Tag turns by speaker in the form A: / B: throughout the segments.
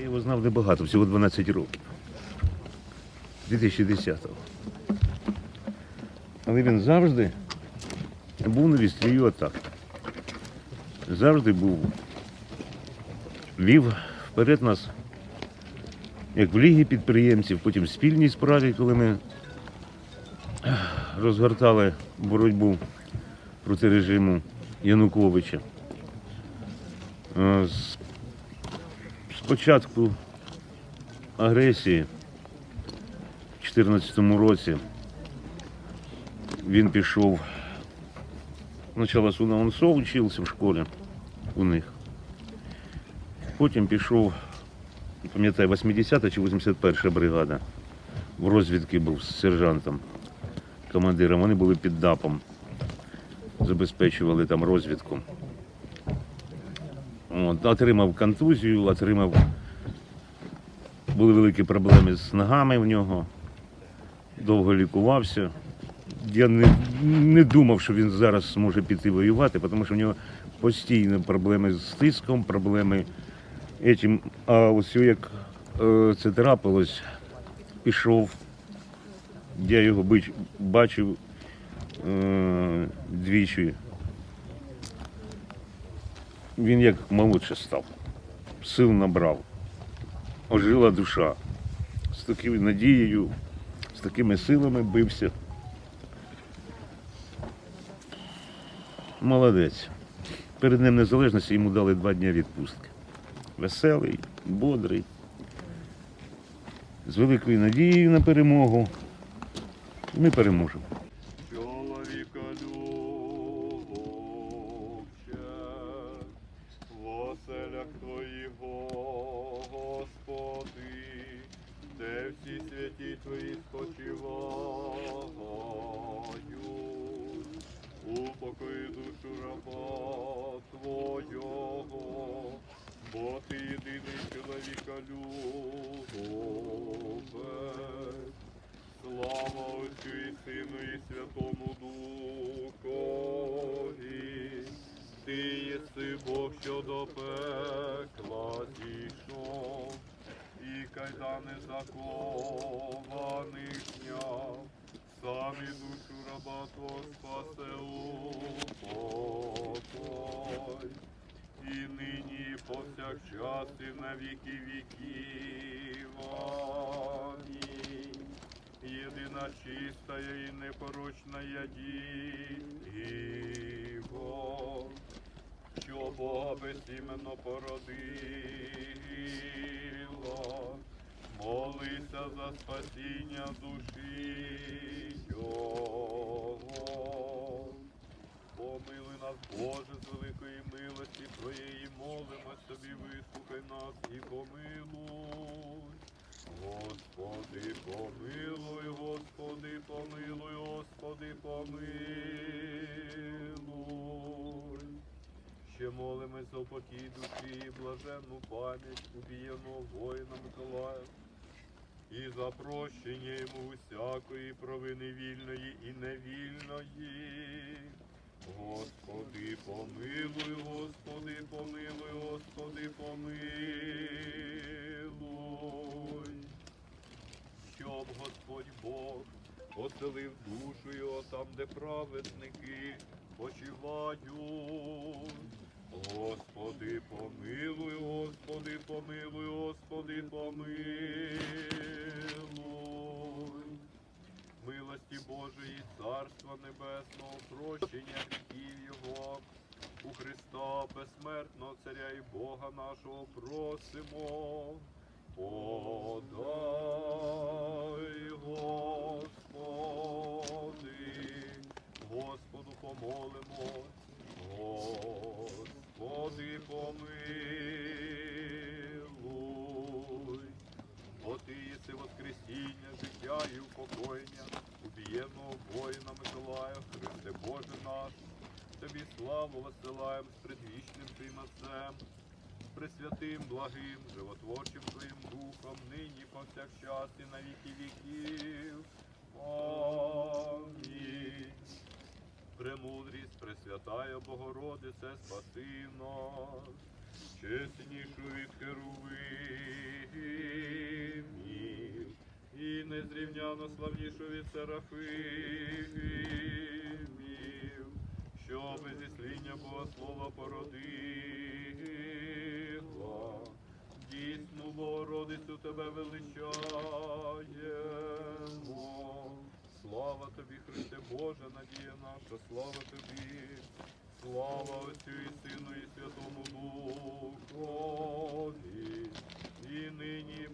A: Я його знав небагато, всього 12 років. 2010-го. Але він завжди був на вістрію атак. Завжди був. Вів вперед нас, як в лігі підприємців, потім в спільній справі, коли ми розгортали боротьбу проти режиму Януковича. Е, Спочатку агресії в 2014 році він пішов. Спочатку на УНСО учився в школі у них. Потім пішов, пам'ятаю, 80-та чи 81-та бригада. В розвідки був з сержантом, командиром. Вони були під ДАПом, забезпечували там розвідку. От, отримав контузію, отримав. Були великі проблеми з ногами в нього. Довго лікувався. Я не, не думав, що він зараз зможе піти воювати, тому що в нього постійно проблеми з тиском, проблеми етим. А ось як е, це трапилось, пішов. Я його бачив е, двічі він як молодше став, сил набрав, ожила душа. З такою надією, з такими силами бився. Молодець. Перед Днем Незалежності йому дали два дні відпустки. Веселий, бодрий, з великою надією на перемогу. І Ми переможемо.
B: Раба Твого, бо ти єдиний чоловіка любець. Слава Отцю і Сину і Святому Духові. Ти єси Бог, що до пекла зійшов, і кайдани закованих зняв, сам душу раба Твого спасе і на віки віків. Амінь. Єдина чистая і непорочная Діво, що Бога безіменно породила, молися за спасіння душі Його. Помилуй нас, Боже, з великої милості Твоєї, молимось тобі, вислухай нас і помилуй. Господи, помилуй, Господи, помилуй, Господи, помилуй. Ще молимось за покій душі і блаженну пам'ять убієного воїна Миколая. І за прощення йому усякої провини вільної і невільної. Помилуй, Господи, помилуй, Господи, помилуй. Щоб Господь Бог поселив душу його там, де праведники почивають. Господи, помилуй, Господи, помилуй, Господи, помилуй. Милості Божої, Царства Небесного, прощення гріхів Його, у Христа безсмертного Царя і Бога нашого просимо. Подай, Господи, Господу помолимо, Господи помилуй. Бо ти єси воскресіння, життя і упокоєння, убієнного воїна Миколая, тобі славу висилаєм з предвічним твоїм Отцем, з пресвятим, благим, животворчим твоїм духом, нині повсякчас і на віки віків. Амінь. Премудрість, Пресвятая Богородице, спаси нас, чеснішу від херувимів, і незрівняно славнішу від серафимів, породила. Дійсну Богородицю тебе величаємо. Слава тобі, Христе Боже, надія наша, слава тобі. Слава Отцю і Сину і Святому Духові, і нині і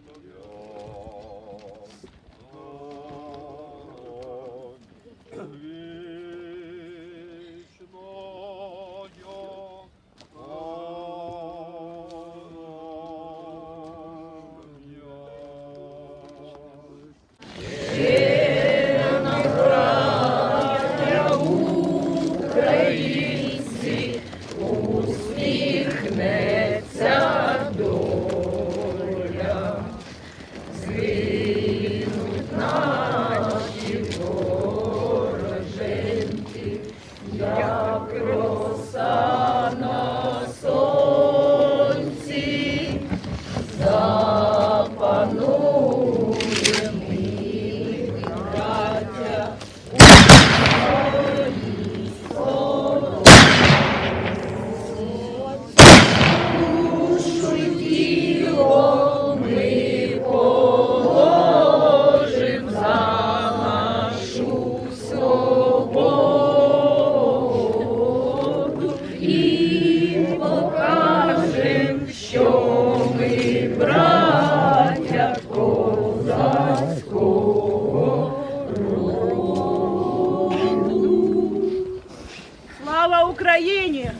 C: Слава Україні!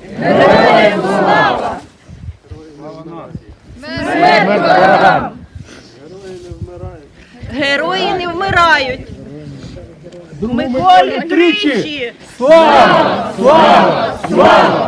C: Герої не вмирають. Миколі тричі!
D: Слава! Слава! Слава!